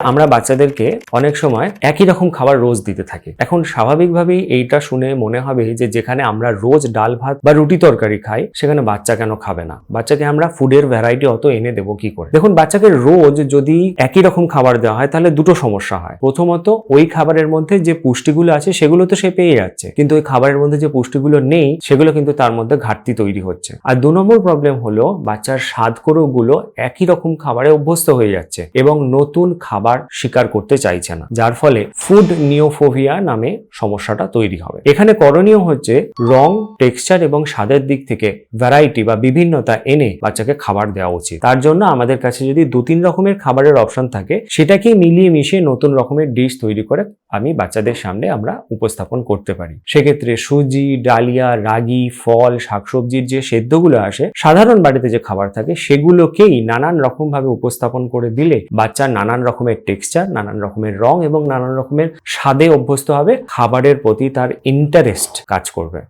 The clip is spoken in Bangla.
আমরা বাচ্চাদেরকে অনেক সময় একই রকম খাবার রোজ দিতে থাকি। এখন স্বাভাবিকভাবেই এইটা শুনে মনে হবে যে যেখানে আমরা রোজ ডাল ভাত বা রুটি তরকারি খাই, সেখানে বাচ্চা কেন খাবে না? বাচ্চাকে আমরা ফুডের ভ্যারাইটি অত এনে দেবো কি করে? দেখুন, বাচ্চাকে রোজ যদি একই রকম খাবার দেওয়া হয়, তাহলে দুটো সমস্যা হয়। প্রথমত, ওই খাবারের মধ্যে যে পুষ্টিগুলো আছে, সেগুলো তো সে পেয়ে যাচ্ছে। কিন্তু ওই খাবারের মধ্যে যে পুষ্টিগুলো নেই, সেগুলো কিন্তু তার মধ্যে ঘাটতি তৈরি হচ্ছে। আর দু নম্বর প্রবলেম হলো, বাচ্চার স্বাদগুলো একই রকম খাবারে অভ্যস্ত হয়ে যাচ্ছে এবং নতুন খাবার স্বীকার করতে চাইছে না, যার ফলে ফুড নিওফোভিয়া নামে সমস্যাটা তৈরি হবে। এখানে করণীয় হচ্ছে রং, টেক্সচার এবং স্বাদের দিক থেকে ভ্যারাইটি বা বিভিন্নতা এনে বাচ্চাকে খাবার দেওয়া উচিত। তার জন্য আমাদের কাছে যদি দু তিন রকমের খাবারের অপশন থাকে, সেটাকে মিলিয়ে মিশিয়ে নতুন রকমের ডিশ তৈরি করে আমি বাচ্চাদের সামনে আমরা উপস্থাপন করতে পারি। সেক্ষেত্রে সুজি, ডালিয়া, রাগি, ফল, শাকসবজির যে সেদ্ধগুলো আসে, সাধারণ বাড়িতে যে খাবার থাকে, সেগুলোকেই নানান রকম ভাবে উপস্থাপন করে দিলে বাচ্চা নানান রকমের টেক্সচার নানান রকমের রং এবং নানান রকমের স্বাদে অভ্যস্ত হবে, খাবারের প্রতি তার ইন্টারেস্ট কাজ করবে।